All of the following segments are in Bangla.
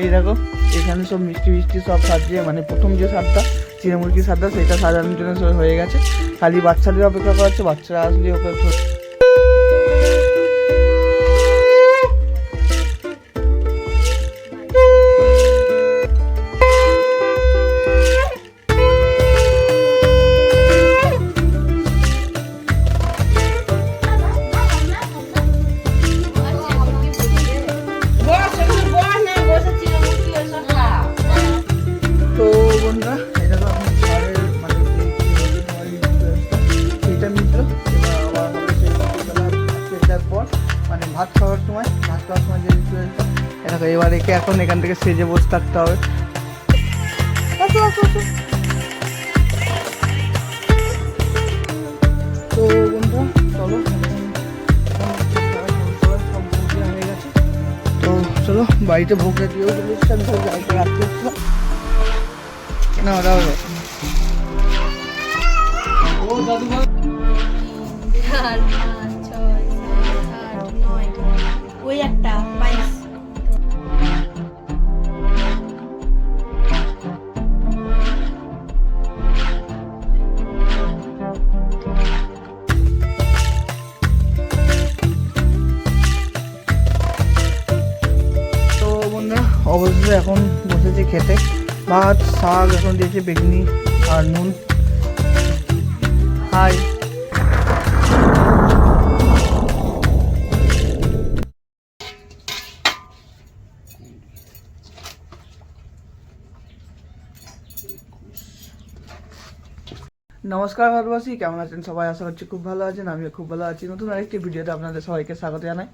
এই দেখো, এখানে সব মিষ্টি মিষ্টি সব সাজিয়ে মানে প্রথম যে স্বাদটা চিড়ে মুরগির সেটা সাজানোর জন্য হয়ে গেছে। খালি বাচ্চাদের অপেক্ষা করা হচ্ছে, বাচ্চারা আসলে ওকে তো এবার একে এখন এখান থেকে সেজে বসে থাকতে হবে। তো বন্ধুরা চলো তো চলো বাড়িতে ভোগ দিয়েও রাখতে না ওটা ও দাদু শাক এখন দিয়েছে, বেগনি আর নুন। হাই। নমস্কার ভারতবাসী, কেমন আছেন সবাই? আশা করছি খুব ভালো আছেন, আমিও খুব ভালো আছি। নতুন আরেকটি ভিডিওতে আপনাদের সবাইকে স্বাগত জানাই।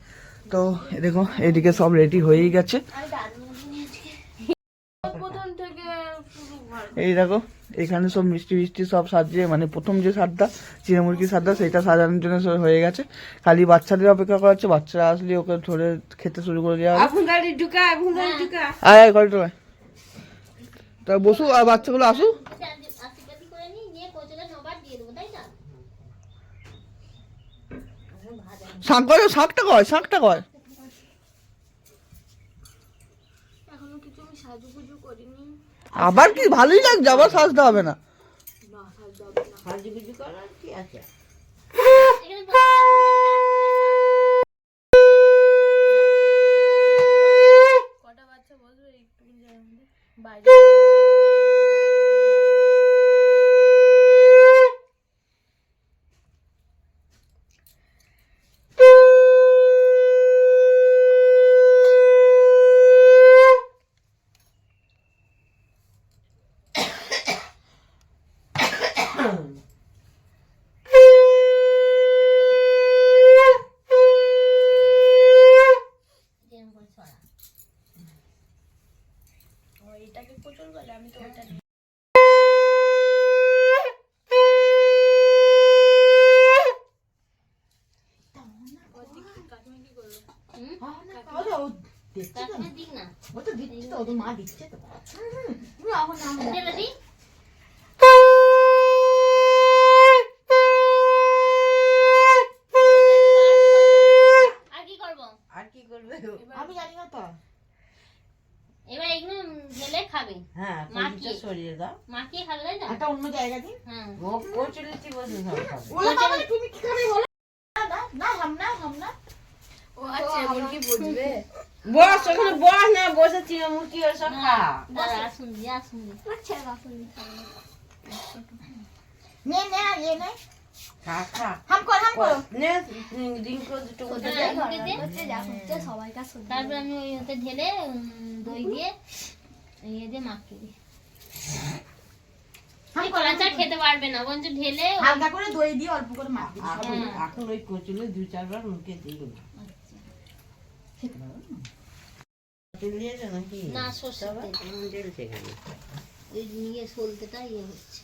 তো দেখো এদিকে সব রেডি হয়েই গেছে প্রথম থেকে শুরু ঘর এই দেখো এখানে সব মিষ্টি মিষ্টি সব সাজিয়ে মানে প্রথম যে স্বাদটা চিড়ে মুরগির স্বাদটা সেটা সাজানোর জন্য সব হয়ে গেছে। খালি বাচ্চাদের অপেক্ষা করা হচ্ছে বাচ্চারা আসলে ওকে ধরে খেতে শুরু করে দেওয়া আয় আয় ঘরে ঢোকায়। তা বসু আর বাচ্চাগুলো না শাক করে শাকটা কয় শাকটা কয় এখনও কিছু আমি সাজুগুজু করিনি আবার কি? ভালোই লাগছে আবার সাজতে হবে না। কটা বাচ্চা বলবে? একটু বাইরে যেরকম করে ছড়া ও, এটাকে কোচল বলে আমি তো ওটা কাকিমা কি করল কাকিমা দিক না ও তো দিচ্ছে তো ওদের মা দিচ্ছে তো এটা দিই আর কি করব আর কি করবে আমি জানি না তো এবার এগুলো ঢেলে খাবে। হ্যাঁ মাখিয়ে। সরিয়ে দাও। মাখিয়ে খাবে তাই না? একটা অন্য জায়গা দিন। হ্যাঁ। ও কচুলেছি বসে সব খাবে। ও আচ্ছা এমন বুঝবে। বস ওখানে বস না বসে চিড়ে মুরগি ওসব খা। দাঁড়া আসুন দি আসুন দি। খা খা। হাম কর হাম করো। নে রিঙ্কো দুটো উঠে দে। তারপর আমি ওই ওতে ঢেলে দই দিয়ে ইয়ে দিয়ে মাখিয়ে খেতে পারবে না ঢেলে হালকা করে দই দিয়ে অল্প করে মাখি। এখন ওই কচুলে দু চারবার মুখে দিই না নিয়ে সলতেটা ইয়ে হচ্ছে।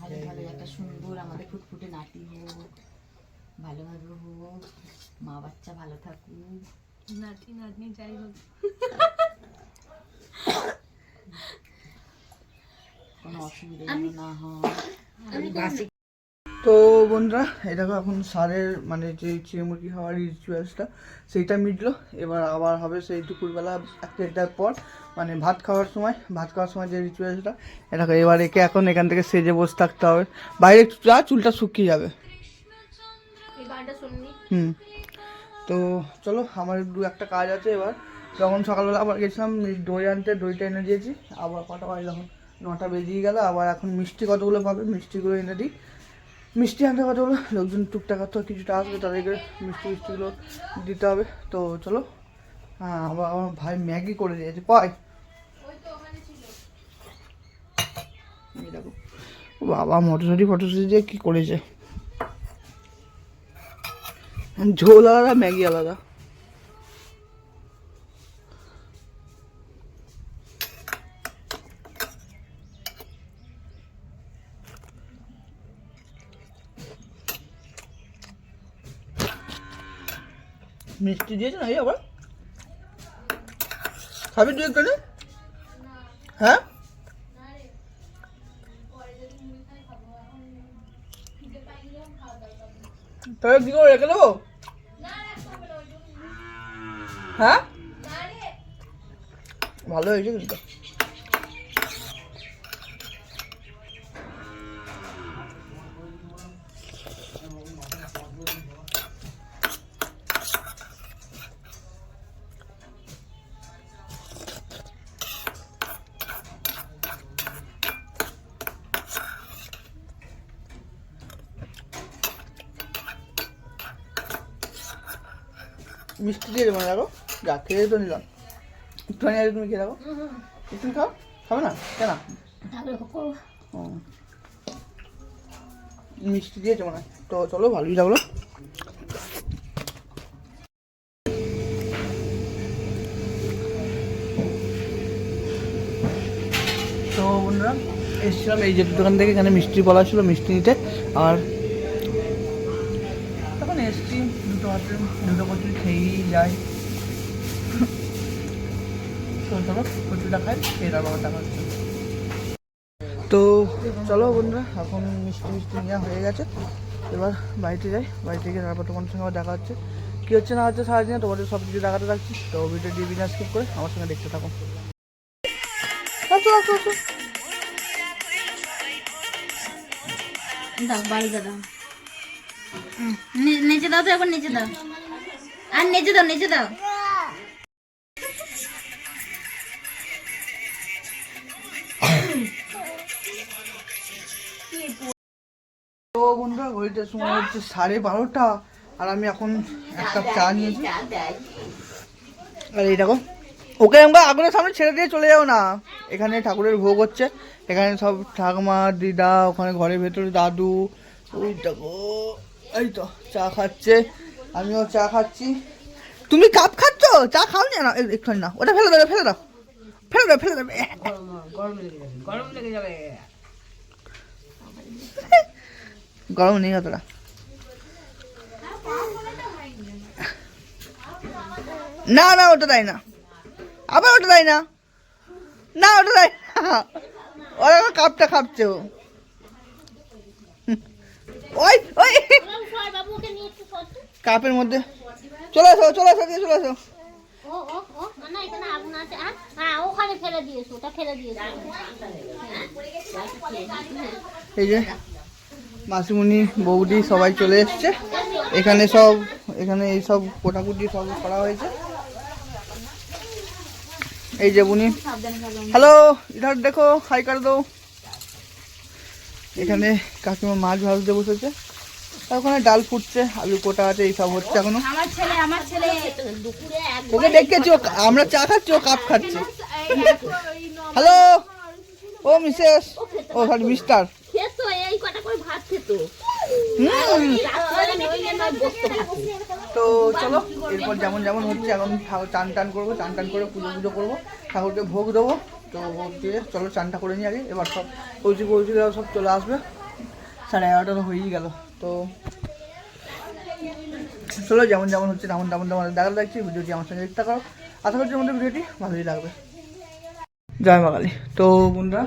ভালো ভালো একটা সুন্দর আমাদের ফুটফুটে নাতি হোক ভালোভাবে হোক মা বাচ্চা ভালো থাকুক। নাতি নাতনি যাই হোক। কোনো অসুবিধা না হয়। তো বন্ধুরা এই দেখো এখন সারের মানে যে চিড়মুরগি খাওয়ার রিচুয়ালসটা সেইটা মিটলো। এবার আবার হবে সেই দুপুরবেলা এক দেড়টার পর মানে ভাত খাওয়ার সময় ভাত খাওয়ার সময় যে রিচুয়ালসটা এটা এবার একে এখন এখান থেকে সেজে বসে থাকতে হবে। বাইরে যা চুলটা শুকিয়ে যাবে। হুম। তো চলো আমার দু একটা কাজ আছে এবার। যখন সকালবেলা আবার গেছিলাম দই আনতে, দইটা এনে দিয়েছি। আবার কটা বাজে যখন নটা বেরিয়ে গেল, আবার এখন মিষ্টি কতগুলো পাবে? মিষ্টিগুলো এনে দিই। মিষ্টি আনতে কতগুলো লোকজন টুকটাক তো কিছুটা আসবে, তাদেরকে মিষ্টি মিষ্টিগুলো দিতে হবে। তো চলো হ্যাঁ আবার আমার ভাই ম্যাগি করে দিয়েছে। দেখো, বাবা মটরশুঁটি ফটরশুঁটি দিয়ে কী করেছে? ঝোল আলাদা, ম্যাগি আলাদা। মিষ্টি দিয়েছে না এই আবার? খাবি তুই একটু হ্যাঁ? তাহলে কি করে রেখে দেবো? হ্যাঁ? ভালো হয়েছে কিন্তু দিয়ে দেবো না দেখো? যা খেয়ে তো নিলাম। একটুখানি আগে তুমি খেয়ে দেখো। একটু খাও? খাবে না? কেন? মিষ্টি দিয়েছে মনে হয়। তো চলো ভালোই লাগল তো বন্ধুরা এসেছিলাম এই যে দোকান থেকে এখানে মিষ্টি বলা ছিল মিষ্টি নিতে। আর এসছি দুটো কচুরি খেয়েই খেয়ে তারপর তো চলো বন্ধুরা এখন মিষ্টি মিষ্টি নেওয়া হয়ে গেছে। এবার বাড়িতে যাই বাড়িতে গিয়ে তারপর তোমার সঙ্গে আবার দেখা হচ্ছে। কী হচ্ছে না হচ্ছে সারাদিনে তোমাদের সব কিছু দেখাতে থাকছি। তো ভিডিও দিয়ে বিনা স্কিপ করে আমার সঙ্গে দেখতে থাকো। দাও হুম, নি- নিচে দাও তো একবার নিচে দাও। আর নিচে দাও নিচে দাও। ঘড়িটার সময় হচ্ছে সাড়ে বারোটা, আর আমি এখন চা আর এই দেখো, ওকে সামনে ছেড়ে দিয়ে চলে না। এখানে ঠাকুরের ভোগ হচ্ছে। এখানে সব ঠাকুমা, দিদা, ওখানে ঘরের ভেতরে দাদু, ওই দেখো। এই তো চা খাচ্ছে। আমিও চা খাচ্ছি। তুমি কাপ খাচ্ছ? চা খাও না একটুখানি না ওটা ফেলে দেবে ফেলে দাও। ফেলে দেবে ফেলে দেবে গরম নেই অতটা। না না ওটা দেয় না। আবার ওটা দেয় না। না ওটা দেয় না। ওরা কাপটা খাচ্ছে ও। ওই ওই। কাপের মধ্যে। চলে আসো চলে আসো, দিয়ে চলে আসো। এই যে মাসিমণি, বৌদি সবাই চলে এসছে। এখানে সব, এখানে এই সব কোটাকুটি সব করা হয়েছে। এই যে বুনি। হ্যালো ইধার দেখো, হাই কর দো এখানে কাকিমা মাছ ভাজতে বসেছে। আর ওখানে ডাল ফুটছে আলু কোটা আছে এই সব হচ্ছে এখনও। আমার ছেলে আমার ছেলে ওকে দেখেছি? আমরা চা খাচ্ছি ও কাপ খাচ্ছে। হ্যালো ও মিসেস ও সরি মিস্টার। খেতো এই কটা করে ভাত খেতো। তো চলো এরপর যেমন যেমন হচ্ছে এখন চান টান করব চান টান করে পুজো পুজো করব ঠাকুরকে ভোগ দেবো। তো দিয়ে চলো চানটা করে নিই আগে, এবার সব কৌচি কৌচিরাও সব চলে আসবে। সাড়ে এগারোটা তো হয়েই গেল, তো চলো যেমন যেমন হচ্ছে তেমন তেমন তেমন দেখা দেখছি ভিডিওটি আমার সঙ্গে দেখতে করো আশা করছি আমাদের ভিডিওটি ভালোই লাগবে। জয় মা তো বন্ধুরা,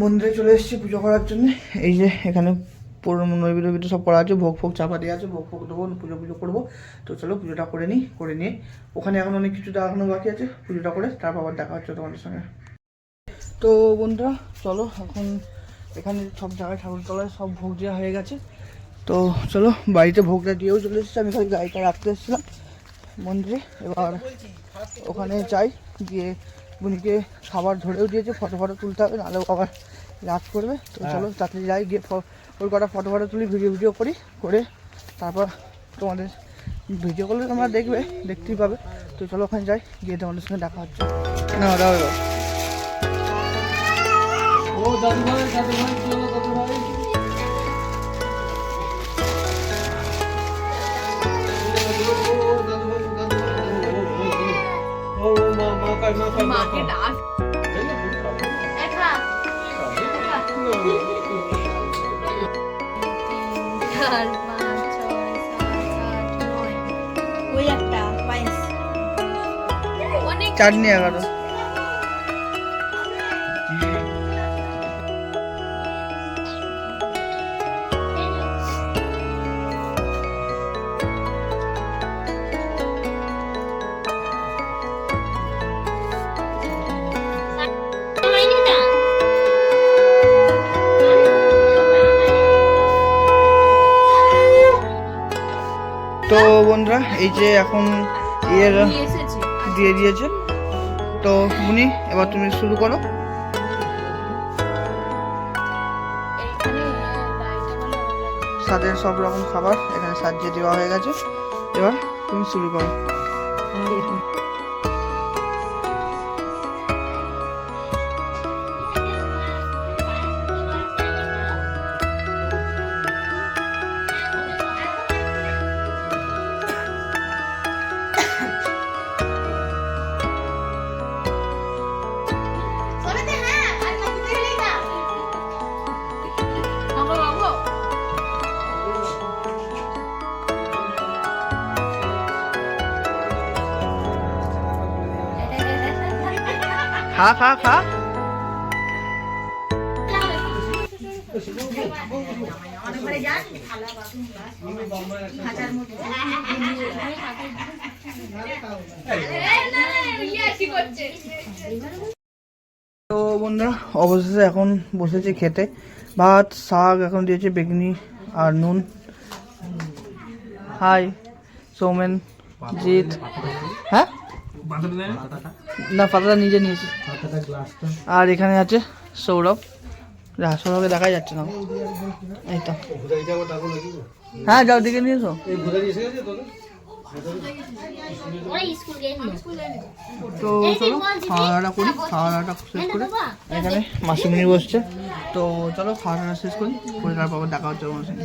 মন্দিরে চলে এসেছি পুজো করার জন্য, এই যে এখানে পুরো নৈবেদ্য সব করা আছে ভোগ ফোগ চাপা দেওয়া আছে ভোগ ফোগ দেবো পুজো পুজো করব। তো চলো পুজোটা করে নিই করে নিয়ে। ওখানে এখন অনেক কিছু দেখানো বাকি আছে পুজোটা করে তারপর আবার দেখা হচ্ছে তোমাদের সঙ্গে। তো বন্ধুরা চলো এখন এখানে সব জায়গায় ঠাকুরতলায় সব ভোগ দেওয়া হয়ে গেছে। তো চলো বাড়িতে ভোগটা দিয়েও চলে এসেছি আমি খালি গাড়িটা রাখতে এসেছিলাম। মন্দিরে এবার ওখানে যাই গিয়ে বুনিকে খাবার ধরেও দিয়েছে ফটো ফটো তুলতে হবে নাহলেও আবার রাত করবে। তো চলো তাড়াতাড়ি যাই গিয়ে ওর কটা ফটো ফটো তুলি ভিডিও ভিডিও করি করে তারপর তোমাদের ভিডিও করলে তোমরা দেখবে দেখতেই পাবে তো চলো ওখানে যাই গিয়ে তোমাদের সঙ্গে দেখা হচ্ছে না ভাই মাকে ডাক চার পাঁচ ছয় সাত আট নয় ওই একটা পায়েস অনেক চাটনি এগারো। বন্ধুরা এই যে এখন ইয়ের দিয়ে দিয়েছে তো মুনি এবার তুমি শুরু করো। স্বাদের সব রকম খাবার এখানে সাজিয়ে দেওয়া হয়ে গেছে। এবার তুমি শুরু করো। খা খা খা। তো বন্ধুরা, অবশেষে এখন বসেছি খেতে। ভাত, শাক, এখন দিয়েছে বেগনি আর নুন। হাই, সৌমেন, জিৎ। হ্যাঁ? না পাতাটা নিজে নিয়েছি। আর এখানে আছে সৌরভ। যা সৌরভকে দেখা যাচ্ছে না। এই তো। হ্যাঁ যাও দিকে নিয়ে এসো তো চলো খাওয়া দাওয়াটা করি খাওয়া দাওয়াটা শেষ করে এখানে মাসিমণি বসছে। তো চলো খাওয়া দাওয়া শেষ করি করে তারপর দেখা হচ্ছে সঙ্গে।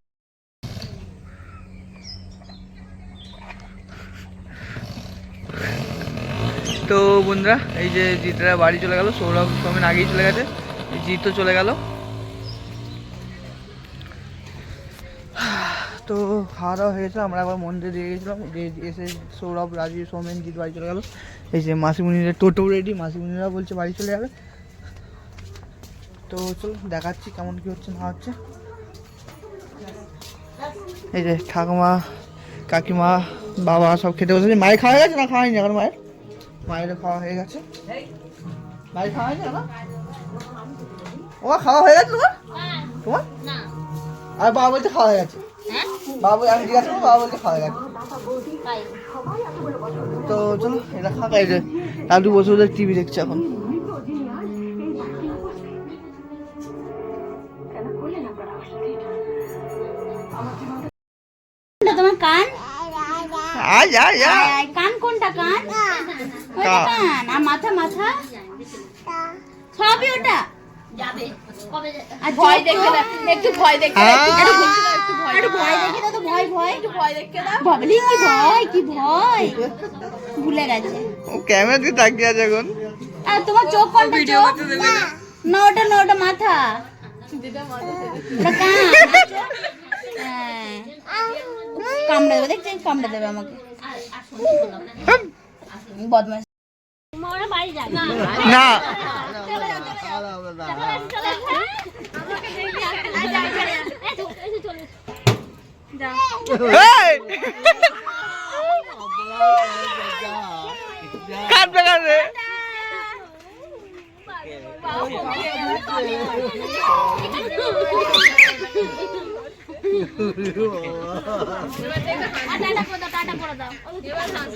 তো বন্ধুরা, এই যে জিতরা বাড়ি চলে গেল, সৌরভ সমেন আগেই চলে গেছে, জিতও চলে গেল। তো খাওয়া দাওয়া হয়ে গেছে আমরা আবার মন্দিরে দিয়ে গেছিলাম এসে সৌরভ, রাজীব, সৌমেন, জিত বাড়ি চলে গেল। এই যে মাসিমুনিরা টোটো রেডি মাসিমুনিরা বলছে বাড়ি চলে যাবে। তো চলো, দেখাচ্ছি কেমন কি হচ্ছে, না হচ্ছে। এই যে ঠাকুমা, কাকিমা, বাবা সব খেতে বসেছে। মায়ের খাওয়া গেছে না খাওয়াইনি এখন মায়ের? মায়ের খাওয়া হয়ে গেছে। মায়ের খাওয়া হয়েছে না ও খাওয়া হয়ে গেছে তোমার? তোমার? আর বাবা বলছে খাওয়া হয়ে গেছে। হ্যাঁ? বাবা আমি জিজ্ঞাসা করব বাবা বলছে খাওয়া হয়ে গেছে। তো চলো এটা খাকা এই যে দাদু বসে বসে টিভি দেখছে এখন। তোমার কান? আয় কান কোনটা কান? কা- কান আর মাথা মাথা? সবই ওটা? যাবে। ভয় দেখে দাও একটু ভয় দেখে দাও, একটু। বলতে দাও, একটু ভয় একটু ভয় দেখে দাও তো ভয় ভয়। একটু ভয় দেখে দাও। বাবলি কি ভয় কি ভয়? ভুলে গেছে। ও ক্যামেরা দিয়ে তাকিয়ে আছে এখন। আর তোমার চোখ কোনটা চোখ? না। ওটা না ওটা মাথা। ওটা কান হ্যাঁ। কামড়ে দেবে দেখছেন কামড়ে দেবে আমাকে। বদমাস না। এই! কাটবে কাটবে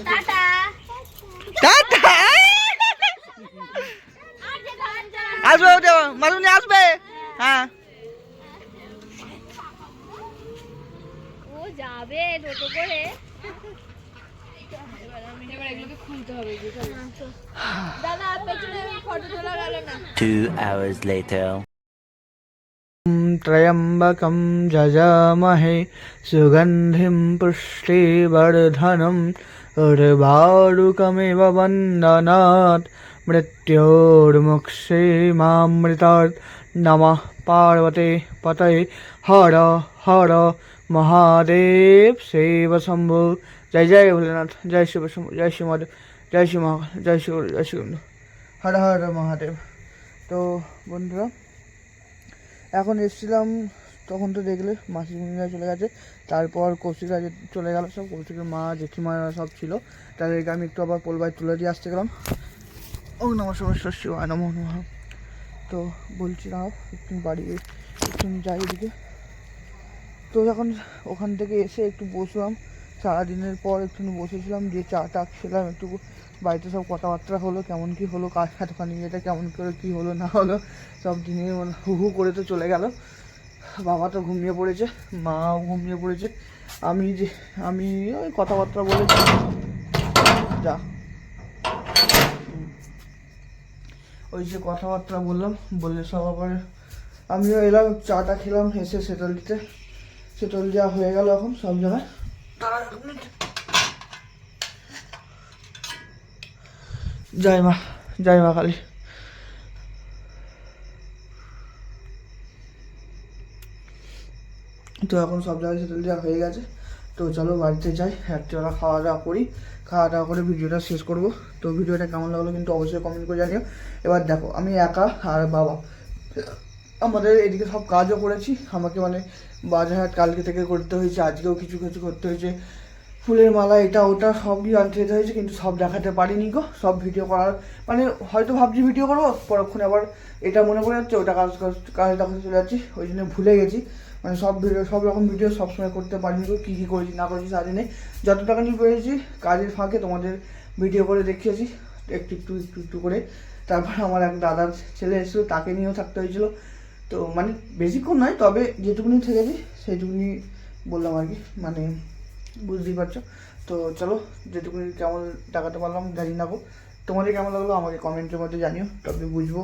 টাটা। আসবে ওটা মালুনি আসবে হ্যাঁ Two hours later. त्र्यम्बकं जजामहे सुगन्धिं पुष्टिवर्धनम् उर्वारुकमिव वन्दनात् मृत्योर्मुक्षीमामृतात् नमः पार्वते पतये हर हर महादेव शिव शम्भु जय जय भोलेनाथ जय शिव शम्भु जय शिव महादेव जय शिव महाकाल जय शिव जय शिव হর হর মহাদেব তো বন্ধুরা এখন এসেছিলাম তখন তো দেখলে মাসিমণিরা চলে গেছে, তারপর কৌশিকরা যে চলে গেল, সব কৌশিকের মা জেঠিমারা সব ছিল। তাদেরকে আমি একটু আবার পোলবাই তুলে দিয়ে আসতে গেলাম। ও নমস্কার শস্য নম নমঃ তো বলছি না একটু বাড়ি একটু যাই এদিকে। তো যখন ওখান থেকে এসে একটু বসলাম। সারাদিনের পর একটু বসেছিলাম, যে চাটা খেলাম, একটু বাড়িতে সব কথাবার্তা হলো, কেমন কি হলো কাজ এতখানি এটা, কেমন করে কি হলো, না হলো, সব দিনে মানে হু হু করে তো চলে গেল। বাবা তো ঘুমিয়ে পড়েছে, মাও ঘুমিয়ে পড়েছে। আমি যে, আমি ওই কথাবার্তা বলে যা। ওই যে কথাবার্তা বললাম, বলে সব আবার আমিও এলাম, চাটা খেলাম, এসে সেটল দিতে। সেটল দেওয়া হয়ে গেল এখন সব জায়গায়। জয় মা জয় মা কালী। তো এখন সব জায়গায় সেটেল দেওয়া হয়ে গেছে। তো চলো বাড়িতে যাই রাত্রিবেলা খাওয়া দাওয়া করি। খাওয়া দাওয়া করে ভিডিওটা শেষ করব। তো ভিডিওটা কেমন লাগল কিন্তু অবশ্যই কমেন্ট করে জানিও। এবার দেখো, আমি একা আর বাবা। আমাদের এদিকে সব কাজও করেছি। আমাকে মানে বাজার হাট কালকে থেকে করতে হয়েছে, আজকেও কিছু কিছু করতে হয়েছে। ফুলের মালা, এটা, ওটা সবই আনতে যেতে হয়েছে কিন্তু সব দেখাতে পারিনি গো। সব ভিডিও করার মানে হয়তো ভাবছি ভিডিও করব, পরক্ষণে আবার এটা মনে পড়ে যাচ্ছে, ওটা কাজ কাজ কাজ দেখাতে চলে যাচ্ছি, ওই জন্য ভুলে গেছি। মানে সব ভিডিও সব রকম ভিডিও সবসময় করতে পারিনি কী কী করেছি, না করেছি সারাদিনে যতটা নিয়ে পেরেছি কাজের ফাঁকে তোমাদের ভিডিও করে দেখিয়েছি, একটু একটু একটু একটু করে। তারপর আমার এক দাদার ছেলে এসেছিল, তাকে নিয়েও থাকতে হয়েছিল। তো মানে বেশিক্ষণ নয়, তবে যেটুকুনি থেকেছি, সেইটুকুনি বললাম আর কি মানে বুঝতেই পারছ। তো চলো, যেটুকুনি কেমন টাকাতে পারলাম, জানি না গো। তোমাদের কেমন লাগল আমাকে কমেন্টের মধ্যে জানিও, তবে বুঝব।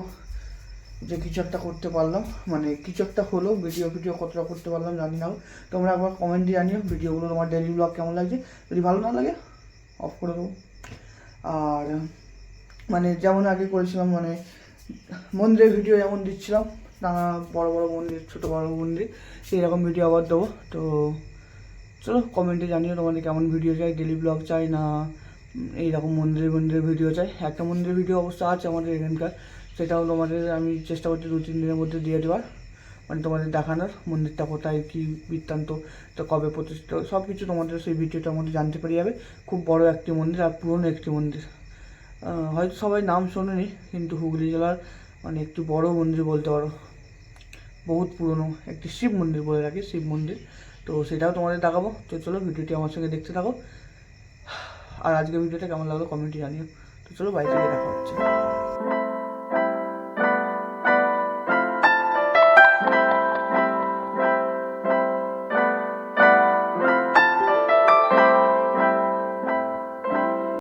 যে কিছু একটা করতে পারলাম মানে কিছু একটা হলো ভিডিও ভিডিও কতটা করতে পারলাম জানি না। তোমরা একবার কমেন্টে জানিও ভিডিওগুলো তোমার ডেলি ব্লগ কেমন লাগছে? যদি ভালো না লাগে অফ করে দেবো। আর মানে যেমন আগে করেছিলাম মানে মন্দিরের ভিডিও যেমন দিচ্ছিলাম, নানা বড় বড় মন্দির, ছোট বড় মন্দির সেই রকম ভিডিও আবার দেবো। তো চলো কমেন্টে জানিও তোমাদের কেমন ভিডিও চাই ডেলি ব্লগ চাই না এইরকম মন্দিরে মন্দিরের ভিডিও চাই। একটা মন্দিরের ভিডিও অবশ্য আছে আমাদের এখানকার। সেটাও তোমাদের আমি চেষ্টা করছি দু, তিন দিনের মধ্যে দিয়ে দেওয়ার। মানে তোমাদের দেখানোর, মন্দিরটা কোথায়, কী বৃত্তান্ত, তো কবে প্রতিষ্ঠিত সব কিছু তোমাদের সেই ভিডিওটার মধ্যে জানতে পেরে যাবে। খুব বড় একটি মন্দির আর পুরনো একটি মন্দির। হয়তো সবাই নাম শোনেনি, কিন্তু হুগলি জেলার মানে একটি বড় মন্দির বলতে পারো। বহুত পুরনো, একটি শিব মন্দির বলে রাখি, শিব মন্দির। তো সেটাও তোমাদের দেখাবো। তো চলো ভিডিওটি আমার সঙ্গে দেখতে থাকো। আর আজকে ভিডিওটা কেমন লাগল কমেন্টে জানিও। তো চলো বাইরে দেখা হচ্ছে।